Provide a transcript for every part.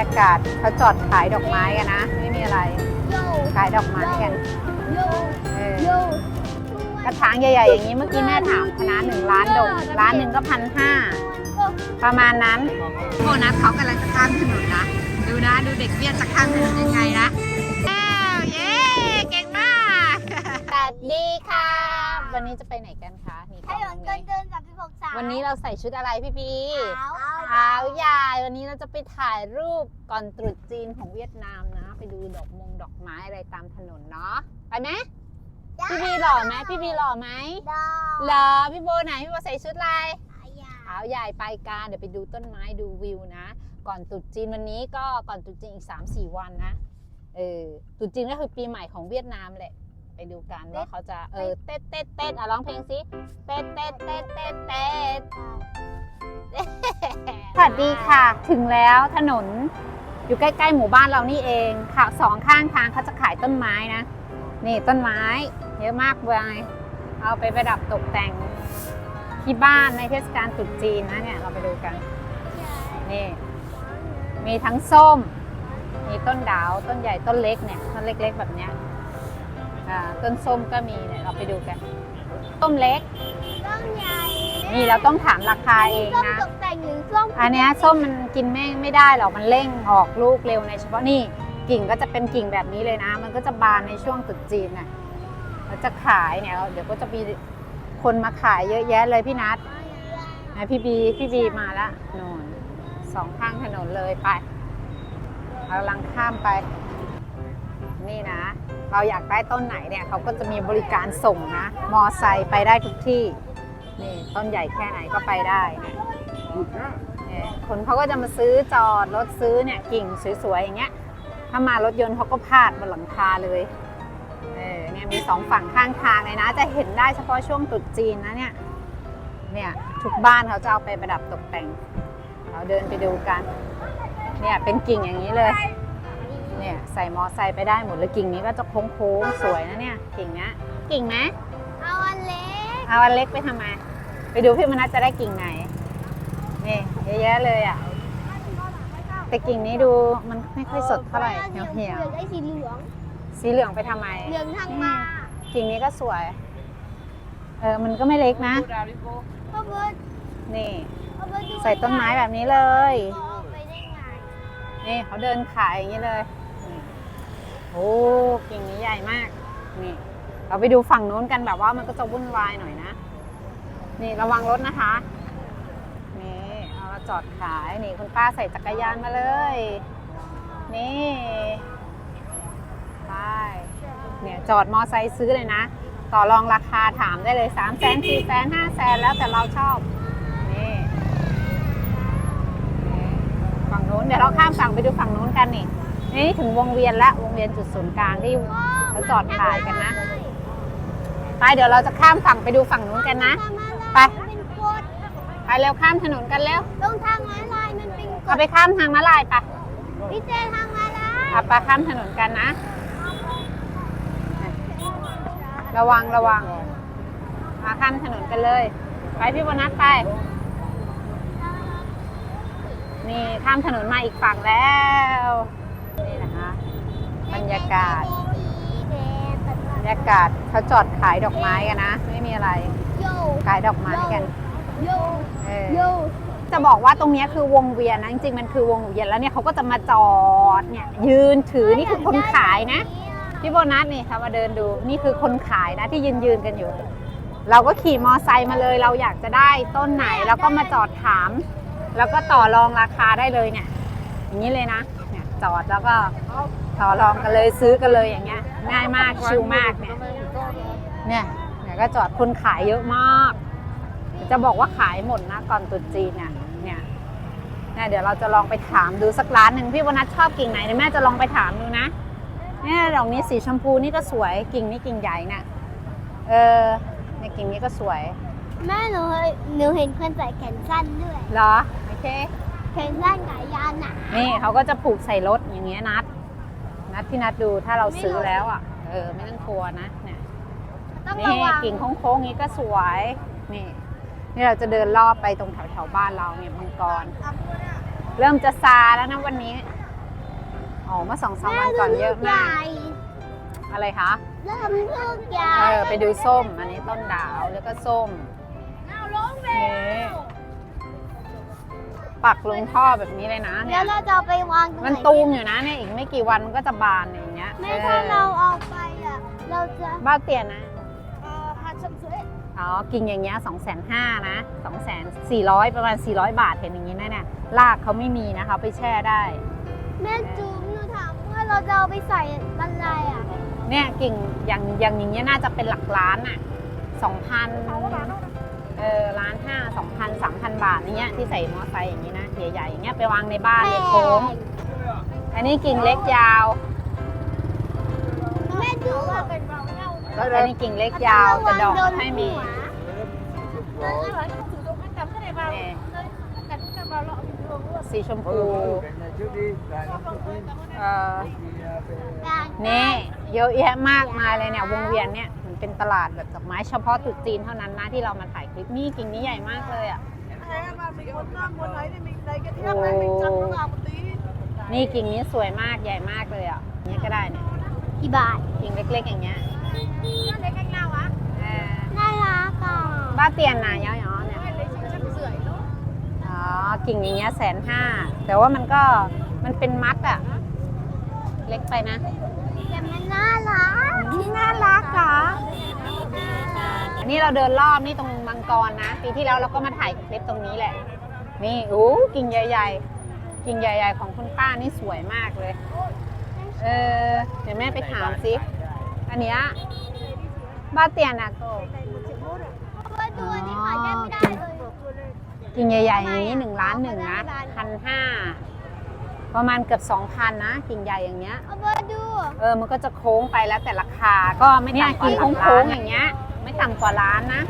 รยากาศเขาจอดขายดอกไม้กันนะ ไม่มีอะไรโยขายดอกไม้กันโยเออโยกระถางใหญ่ๆอย่างนี้เมื่อกี้แม่ถามคณะหนึ่งล้านดอกล้านหนึ่งก็พันห้าประมาณนั้นโบนัสเขากำลังจะข้ามถนนนะ ดูนะดูเด็กเบี้ยจะข้ามถนนยังไงนะแล้วเย้ เก่งมากสวัสดีค่ะ วันนี้จะไปไหนกันคะ นี่ให้หยอนเกินเกินสามสิบหกสามวันนี้เราใส่ชุดอะไรพี่ปีขาวขาวใหญ่วันนี้เราจะไปถ่ายรูปก่อนตรุษจีนของเวียดนามนะ ไปดูดอกมงดอกไม้อะไรตามถนนเนาะไปไหมพี่บีหล่อไหมพี่บีหล่อไหมดาหล่อพี่โบไหนพี่โบใส่ชุดอะไรอยาขาวใหญ่ไปการเดี๋ยวไปดูต้นไม้ดูวิวนะ ก่อนตรุษจีนวันนี้ก็ก่อนตรุษจีนอีก 3 4 วันนะเออตรุษจีนก็คือปีใหม่ของเวียดนามแหละ ไปดูกันว่าเขาจะเออเต้นเต้นเต้นอะร้องเพลงสิเต้นเต้นเต้นเต้นเต้นสวัสดีค่ะ ถึงแล้วถนนอยู่ใกล้ๆหมู่บ้านเรานี่เองค่ะสองข้างทางเขาจะขายต้นไม้นะ นี่ต้นไม้ เยอะมากเลยเอาไปประดับตกแต่งที่บ้านในเทศกาลตรุษจีนนะเนี่ยเราไปดูกันนี่มีทั้งส้ม มีต้นดาว ต้นใหญ่ต้นเล็กเนี่ย ต้นเล็ก ๆ แบบเนี้ย อ่าต้นส้มก็มีเนี่ยเราไปดูกันต้มเล็กส้มใหญ่นี่เราต้องถามราคาเองส้มนะตกแต่งหรือส้มอันเนี้ยส้มมันกินไม่ไม่ได้หรอกมันเร่งออกลูกเร็วในเฉพาะนี่กิ่งก็จะเป็นกิ่งแบบนี้เลยนะ มันก็จะบานในช่วงตรุษจีนน่ะเราจะขายเนี่ยเดี๋ยวก็จะมีคนมาขายเยอะแยะเลยพี่นัทนะพี่บีพี่บีมาละโน่นสองข้างถนนเลยไปเรากำลังข้ามไป นี่นะ เราอยากได้ต้นไหนเนี่ยเขาก็จะมีบริการส่งนะ มอไซค์ไปได้ทุกที่ นี่ต้นใหญ่แค่ไหนก็ไปได้นะเนี่ยคนเขาก็จะมาซื้อจอดรถซื้อเนี่ยกิ่งสวยๆอย่างเงี้ย ถ้ามารถยนต์เขาก็พาดบนหลังคาเลย เออเนี่ยมีสองฝั่งข้างทางเลยนะ จะเห็นได้เฉพาะช่วงตรุษจีนนะเนี่ย เนี่ยทุกบ้านเขาจะเอาไปประดับตกแต่ง เราเดินไปดูกัน เนี่ยเป็นกิ่งอย่างนี้เลย เนี่ยใส่มอไซค์ไปได้หมดเลยกิ่งนี้ก็จะโค้งๆสวยนะเนี่ยกิ่งเนี้ยกิ่งไหมเอาอันเล็กเอาอันเล็กไปทำไมไปดูพี่มนัสจะได้กิ่งไหนนี่เยอะแยะเลยอะแต่กิ่งนี้ดูมันไม่ค่อยสดเท่าไหร่เหี่ยวเหี่ยวเหลืองได้สีเหลืองๆสีเหลืองไปทำไมเหลืองทางมากิ่งนี้ก็สวยเออมันก็ไม่เล็กนะพ่อเบิร์ดนี่พ่อเบิร์ดดูใส่ต้นไม้แบบนี้เลยเอาไปได้ไงนี่เขาเดินขายอย่างนี้เลยนี่ โอ้กิ่งนี้ใหญ่มาก นี่ เราไปดูฝั่งนู้นกันแบบว่ามันก็จะวุ่นวายหน่อยนะ นี่ระวังรถนะคะ นี่เอามาจอดขาย นี่คุณป้าใส่จักรยานมาเลย นี่ไปเนี่ยจอดมอไซค์ซื้อเลยนะ ต่อรองราคาถามได้เลย3 0 0 0 0 0 4 0 0 0 0 5 0 0 0 0แล้วแต่เราชอบ นี่นี่ฝั่งนู้นเดี๋ยวเราข้ามฝั่งไปดูฝั่งนู้นกันนี่ นี่ถึงวงเวียนละวงเวียนจุดศูนย์กลางที่เราจอดขายกันนะไปเดี๋ยวเราจะข้ามฝั่งไปดูฝั่งนู้นกันนะ ไปเป็นกฎไปเร็วข้ามถนนกันเร็วตรงทางม้าลายมันเป็นกเอาฎไปข้ามทางม้าลายไปะพี่เจทางม้าลายเอาไปข้ามถนนกันนะ ระวังระวังมาข้ามถนนกันเลย ไปพี่โบนัสไป นี่ข้ามถนนมาอีกฝั่งแล้วนี่นะคะบรร ยากาศ บรรยากาศเขาจอดขายดอกไม้กันนะ ไม่มีอะไรโยขายดอกไม้กันโยเออโยจะบอกว่าตรงเนี้ยคือวงเวียนนะจริงๆมันคือวงเวียนแล้วเนี่ยเขาก็จะมาจอดเนี่ยยืนถือนี่คือคนขายนะพี่โบนัสนี่ค่ะมาเดินดูนี่คือคนขายนะที่ยืนยืนๆกันอยู่ เราก็ขี่มอไซค์มาเลย เราอยากจะได้ต้นไหนแล้วก็มาจอดถาม แล้วก็ต่อรองราคาได้เลยเนี่ยอย่างนี้เลยนะเนี่ย จอดแล้วก็ต่อรองกันเลยซื้อกันเลยอย่างเงี้ย ง่ายมากชิลมากเนี่ยเนี่ยเนี่ยก็จอดคนขายเยอะมาก จะบอกว่าขายหมดนะก่อนตรุษจีนเนี่ยเนี่ยเนี่ยเดี๋ยวเราจะลองไปถามดูสักร้านหนึ่งพี่วนัทชอบกิ่งไหนเดี๋ยวแม่จะลองไปถามดูนะเนี่ยดอกนี้สีชมพูนี่ก็สวยกิ่งนี้กิ่งใหญ่เนี่ยเออในยกิ่งนี้ก็สวยแม่หนูหนูเห็นคนใส่แขนสั้นด้วยเหรอโอเค แขนสั้นขายาวหนานี่เขาก็จะผูกใส่รถอย่างเงี้ยนัด นัดที่นัดดูถ้าเราซื้อแล้วอะ เออไม่ต้องกลัวนะเนี่ยต้องนี่ระวังกิ่งโค้งๆนี้ก็สวยนี่นี่เราจะเดินรอบไปตรงแถวๆบ้านเราเนี่ยมังกร เริ่มจะซาแล้วนะวันนี้อ๋อเมื่อสองสามวันก่อนเยอะมาก อะไรคะเริ่มลูกใหญ่เออไปดูส้ม อันนี้ต้นดาวแล้วก็ส้มนี่ ปักลงท่อแบบนี้เลยนะเนี่แล้ยวเราจะเอาไปวางตรงไหนมันตูมอยู่นะเนี่ยอีกไม่กี่วันมันก็จะบานอย่างเงี้ยแม่ถ้าเราเอาไปอะ เราจะบ้าเตียนนะ เอ่อหาชมสวยอ๋อ กิ่งอย่างเงี้ยสองแสนห้านะสองแสนสี่ร้อยประมาณสี่ร้อยบาทเห็นอย่างงี้นะเนี่ยรากเขาไม่มีนะคะไปแช่ได้ แม่จูมหนูถามว่าเราจะเอาไปใส่อะไรอะเนี่ยกิ่งอย่างอย่างอย่างเงี้ยน่าจะเป็นหลักล้านอะสองพัน เออล้านห้าสองพันสามพันบาทอย่างเงี้ยที่ใส่มอไซค์อย่างงี้นะใหญ่ๆอย่างเงี้ยไปวางในบ้านเลยโค้งอันนี้กิ่งเล็กยาวแม่จูว่าเป็นเราเงาอันนี้กิ่งเล็กยาวแต่ดอกไม่มีนี่สีชมพูเออนี่เยอะแยะมากมายเลยเนี่ยวงเวียนเนี่ยมัน เป็นตลาดแบบดอกไม้เฉพาะตรุษจีนเท่านั้นนะที่เรามาถ่ายคลิปนี่กิ่งนี้ใหญ่มากเลยอะนี่กิ่งนี้สวยมากใหญ่มากเลยอะนี่ก็ได้เนี่ยกี่บาทกิ่งเล็กๆอย่างเงี้ยเออน่ารักอะบ้าเตียนนะย้อยๆเนี่ยอ๋อกิ่งอย่างเงี้ยแสนห้าแต่ว่ามันก็มันเป็นมัดอะเล็กไปนะแต่มันน่า รักน่ารักค่ะอันนี้เราเดินรอบนี่ตรงมังกรนะ ปีที่แล้วเราก็มาถ่ายคลิปตรงนี้แหละ นี่โอ้กิ่งใหญ่ ๆ กิ่งใหญ่ ๆ ของคุณป้านี่สวยมากเลย เออเดี๋ยวแม่ไปถามสิอันเนี้ยบ้าเตียนอะโกเพราะว่าตัวนี้ขายได้ไม่ได้เลยกิ่งใหญ่ๆอย่างนี้หนึ่งล้านหนึ่งนะพันห้า ประมาณเกือบสองพันนะกิ่งใหญ่อย่างเงี้ย เอามาดูเออมันก็จะโค้งไปแล้วแต่ราคาก็ไม่ต่ำกว่าหลักล้านอย่างเงี้ย ไม่ต่ำกว่าล้านนะ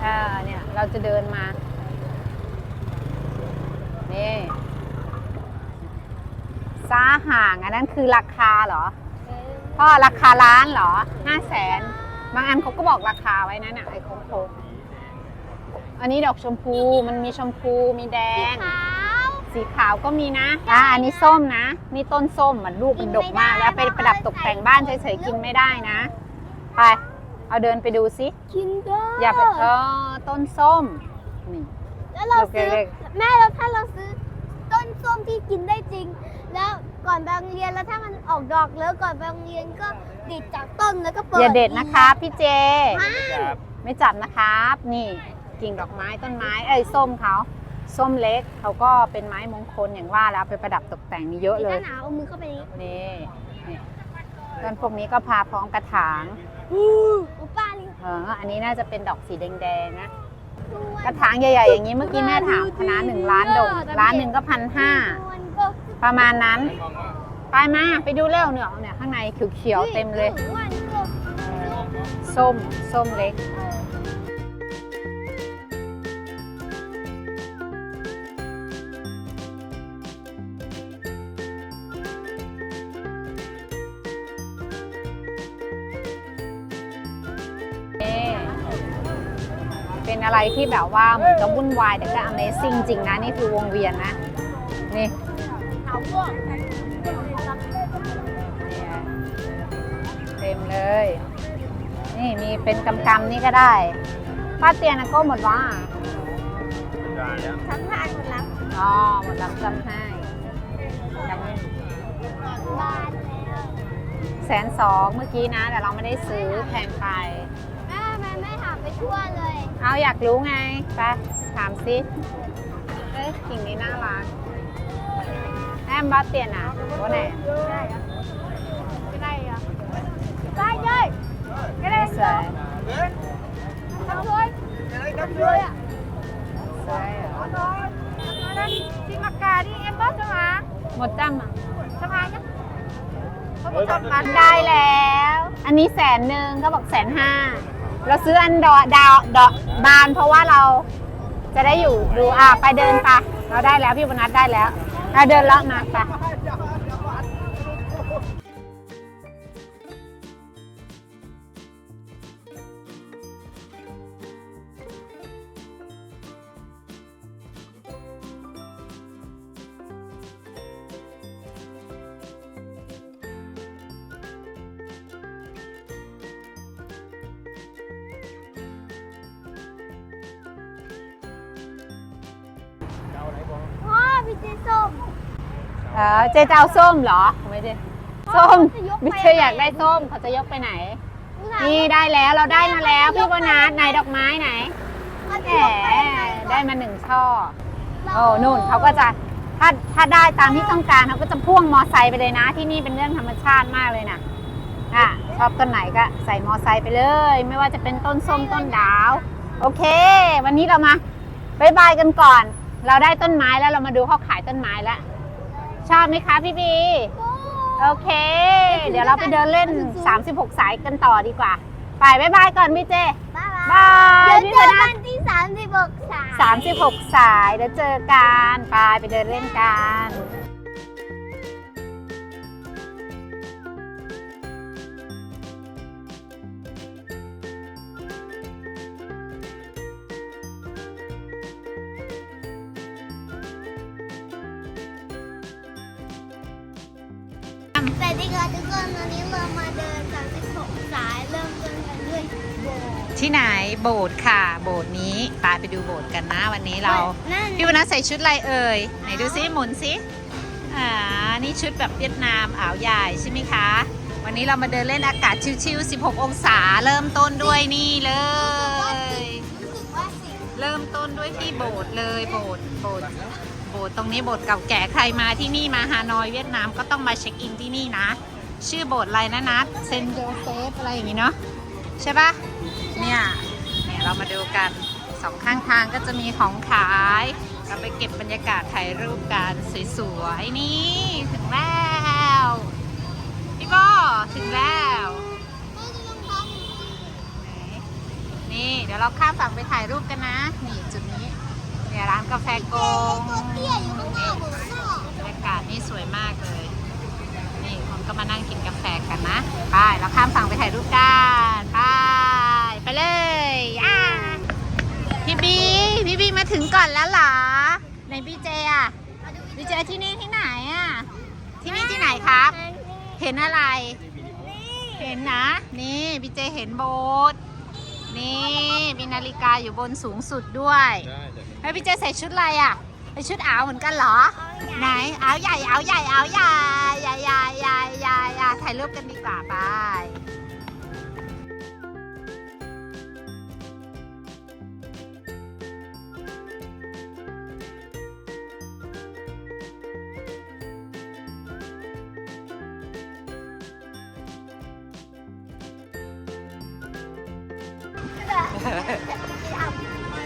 เออเนี่ยเราจะเดินมา นี่ซ้าห่างอันนั้นคือราคาเหรอพ่อราคาล้านเหรอห้าแสนบางอันเขาก็บอกราคาไว้นะเนี่ยไอ้โค้งๆอันนี้ดอกชมพูมันมีชมพูมีแดง ขาว สีขาวก็มีนะอ่าอันนี้ส้มนะ นี่ต้นส้มมันลูกมันดกมากแล้วไปประดับตกแต่งบ้านเฉยๆกินไม่ได้นะ ไป เอาเดินไปดูซิคินเดอร์อย่าไปเออต้นส้มนี่ แล้วเราซื้อเล็ก แม่แล้วถ้าเราซื้อต้นส้มที่กินได้จริง แล้วก่อนไปโรงเรียนแล้วถ้ามันออกดอกแล้วก่อนไปโรงเรียนก็ดิดจากต้นแล้วก็เปิดอย่าเด็ดนะครับพี่เจไม่ไม่จับนะครับ นี่กิ่งดอกไม้ต้นไม้เอ้ยส้มเขา ส้มเล็กเขาก็เป็นไม้มงคลอย่างว่าแล้วไปประดับตกแต่งนี่เยอะเลถ้ายหนาวเอามือเข้าไปนี้นี่นี่ต้นพวกนี้ก็พาพร้อมกระถางอุป้าลิงเอออันนี้น่าจะเป็นดอกสีแดงๆนะด้วกระถางใหญ่ๆอย่างนี้เมื่อกี้แม่ถามคณะหนึ่งล้านดงล้านหนึ่งก็พันห้ามันก็ประมาณนั้น ไปมาไปดูเร็วเนี่ยเนี่ยข้างในเขียวๆเต็มเลยมันก็ส้มส้มเล็กนี่ เป็นอะไรที่แบบว่าเหมือนกับวุ่นวายแต่ก็ Amazing จริงนะ นี่คือวงเวียนนะ นี่ขาวม่วงเนี่ยเต็มเลย นี่มีเป็นกำกำๆนี่ก็ได้ ป้าเตียนนะก็หมดว่าทั้งทางหมดแล้วอ๋อหมดรับจำให้จำบานแล้วแสนสองเมื่อกี้นะ แต่เราไม่ได้ซื้อแพงไป แม่แม่ไม่ถามไปทั่วเลย เอาอยากรู้ไง ไป ถามสิเอ้ยกิ่งนี้น่ารักแอมบ้าเตียนอะว่าไหนได้เหรอไม่ได้เหรอได้เลยไม่ได้สวยทำด้วยทำด้วยอะสวยเหรอนั่นที่มักกาที่เอ็มบอสใช่ไหมหมดจ้ำอะใช่ไหมเนี่ยเขาเฮ้ยทำกันได้แล้ว อันนี้แสนหนึ่งก็บอกแสนห้า เราซื้ออันดอดาวดอกบานเพราะว่าเราจะได้อยู่ดูอะไปเดินไปะเราได้แล้วพี่บนัทได้แล้วเราเดินเลาะมาไปะพี่เจส้มเออเจจะเอาส้มเหรอไม่ได้ส้มจะยกไปไม่เชยอยากได้ส้มเขาจะยกไปไหนไหน นี่ได้แล้วเราได้มาแล้วพี่โบนัสไหนดอกไม้ไหนเขาแหจะมยกไปไหนได้มาหนึ่งช่อโอ้นู่นเขาก็จะถ้าถ้าได้ตามที่ต้องการเขาก็จะพ่วงมอไซค์ไปเลยนะ ที่นี่เป็นเรื่องธรรมชาติมากเลยนะอะชอบต้นไหนก็ใส่มอไซค์ไปเลย ไม่ว่าจะเป็นต้นส้มต้นดาว โอเค วันนี้เรามาบายบายกันก่อน เราได้ต้นไม้แล้วเรามาดูเขาขายต้นไม้แล้ว ชอบไหมคะพี่บี โอเค เดี๋ยวเราไปเดินเล่น 36 สายกันต่อดีกว่า ไปบายบายก่อนพี่เจบ๊ายบาบายยเดี๋ยวพี่เจโบอนักัสนที่สามสิบหกสายสามสิบหกสายเดี๋ยวเจอกัน ไปไปเดินเล่นกัน สวัสดีค่ะทุกคนวันนี้เรามาเดินสามสิบหกสายเริ่มต้นกันด้วยโบสถ์ที่ไหนโบสถ์ค่ะ โบสถ์นี้ไปไปดูโบสถ์กันนะวันนี้เรา นั่นพี่วันนั้นใส่ชุดอะไรเอ่ยไหนดูซิหมุนซิอ่านี่ชุดแบบเวียดนามอ่าวใหญ่ใช่ไหมคะ วันนี้เรามาเดินเล่นอากาศชิวๆ16 องศาเริ่มต้นด้วยนี่เลย รู้สึกว่าสิเริ่มต้นด้วยที่โบสถ์เลยโบสถ์โบสถ์ โบสถ์ตรงนี้โบสถ์เก่าแก่ใครมาที่นี่มาฮานอยเวียดนามก็ต้องมาเช็คอินที่นี่นะ ชื่อโบสถ์อะไรนะนัดเซนโยเซฟอะไรอย่างงี้เนาะใช่ปะเนี่ยเนี่ยเรามาดูกันสองข้างทางก็จะมีของขาย เราไปเก็บบรรยากาศถ่ายรูปกันสวยๆนี่ถึงแล้วพี่บอถึงแล้วนี่เดี๋ยวเราข้ามฝั่งไปถ่ายรูปกันนะ นี่จุดนี้ เนี่ยร้านกาแฟโกงตัวเตี้อยู่ข้างนาผมชอบรรยากาศนี่สวยมากเลย นี่คนก็มานั่งกินกาแฟกันนะ ไปเราข้ามฝั่งไปถ่ายรูปกันไปไปเลยอ่าพี่บีพี่บีมาถึงก่อนแล้วเหรอในบีเจอะบีเจที่นี่ที่ไหนอะที่นี่ที่ไหนครับ เห็นอะไร เห็นนะ นี่พี่เจเห็นโบสถ์ นี่มีนาฬิกาอยู่บนสูงสุดด้วยแล้วพี่เจใส่ชุดอะไรอะใส่ชุดอาวเหมือนกันเหรอ ไหนอาวใหญ่อาวใหญ่อาวใหญ่ใหญ่ใหญ่ใหญ่ใหญ่ใหญ่ถ่ายรูปกันดีกว่าไป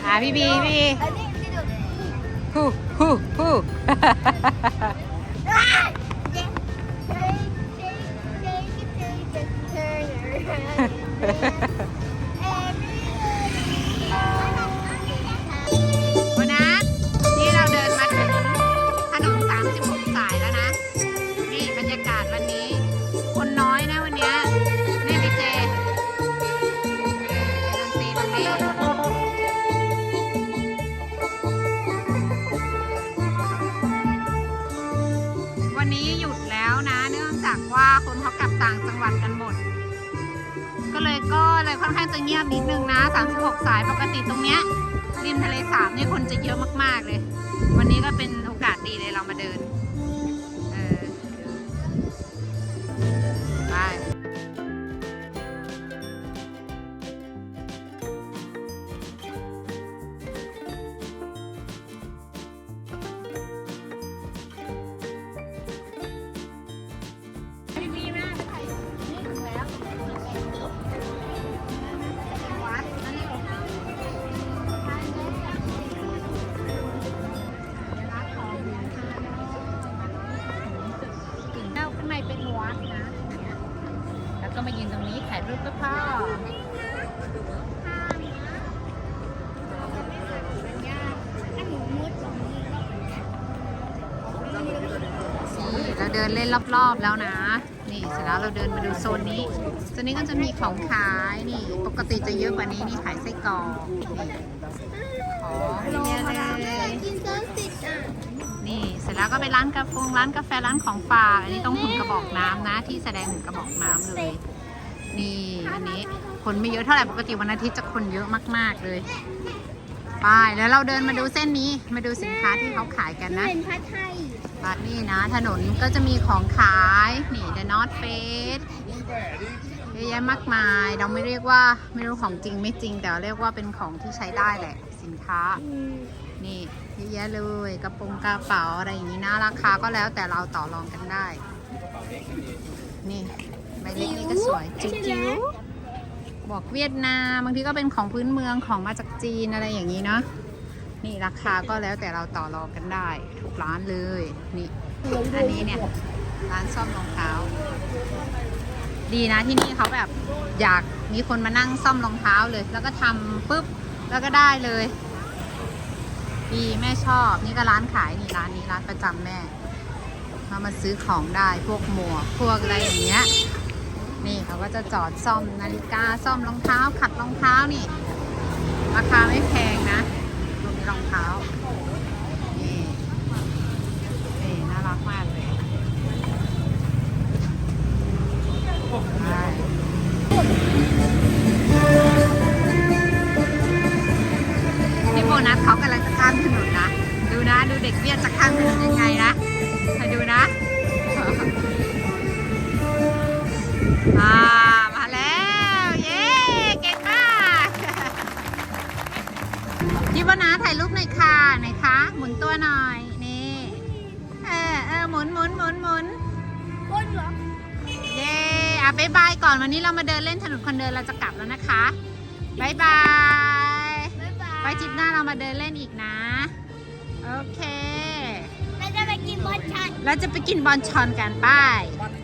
อ่าพี่บีพี่บีอันนี้ที่ดูฮู้ฮู้ฮู้ากเลย วันนี้ก็เป็นโอกาสดีเลยเรามาเดิน มายืนตรงนี้ถ่ายรูปก็พ่อนี่เราเดินเล่นรอบๆแล้วนะ นี่เสร็จแล้วเราเดินมาดูโซนนี้โซนนี้ก็จะมีของขายนี่ ปกติจะเยอะกว่านี้นี่ขายไส้กรอกนี่ของเยอะเลยกินจนสิ้นอะนี่เสร็จแล้วก็ไปร้านกาแฟร้านกาแฟร้านของฝากอันนี้ต้องหุ่นกระบอกน้ำนะ ที่แสดงหุ่นกระบอกน้ำเลย นี่อันนี้คนไม่เยอะเท่าไหร่ปกติวันอาทิตย์จะคนเยอะมาก ๆเลยไปแล้วเราเดินมาดูเส้นนี้มาดูสินค้าที่เขาขายกันนะเป็นผ้าไทยบัดนี่นะ ถนนก็จะมีของขายนี่ The North Face เยอะแยะมากมาย เราไม่เรียกว่าไม่รู้ของจริงไม่จริง แต่เรียกว่าเป็นของที่ใช้ได้แหละ สินค้า นี่เยอะแยะเลยกระโปรงกระเป๋าอะไรอย่างนี้นะราคาก็แล้วแต่เราต่อรองกันได้ นี่ใบ เล็กนี่ก็สวยจิ๋วบอกเวียดนามบางทีก็เป็นของพื้นเมืองของมาจากจีนอะไรอย่างนี้เนาะนี่ราคาก็แล้วแต่เราต่อรองกันได้ทุกร้านเลยนี่อันนี้เนี่ยร้านซ่อมรองเท้า ดีนะที่นี่เขาแบบอยากมีคนมานั่งซ่อมรองเท้าเลย แล้วก็ทำปุ๊บแล้วก็ได้เลย ดีแม่ชอบนี่ก็ร้านขายนี่ร้านนี้ร้านประจำแม่มามาซื้อของได้พวกหมวกพวกอะไรอย่างเงี้ย นี่เขาก็จะจอดซ่อมนาฬิกาซ่อมรองเท้า ขัดรองเท้านี่ ราคาไม่แพงนะรวมรองเท้า นี่นี่น่ารักมากเลยพี่โบนัสเขากำลังจะข้ามถนนนะ ดูนะ ดูเด็กเวียดจะข้ามถนนยังไงนะ อ่ามาแล้ว เย้ เก่งมากพี่วนาถ่ายรูปหน่อยค่ะหน่อยคะ หมุนตัวหน่อย นี่ เออเออหมุนหมุนหมุนหมุนคนเหรอ เย้อะบ๊ายบายก่อนวันนี้เรามาเดินเล่นถนนคนเดินเราจะกลับแล้วนะคะบ๊ายบายบ๊ายบายไว้ทริปหน้าเรามาเดินเล่นอีกนะ โอเค เราจะไปกินบอลชันเราจะไปกินบอลชอนกันไป้ายบัตร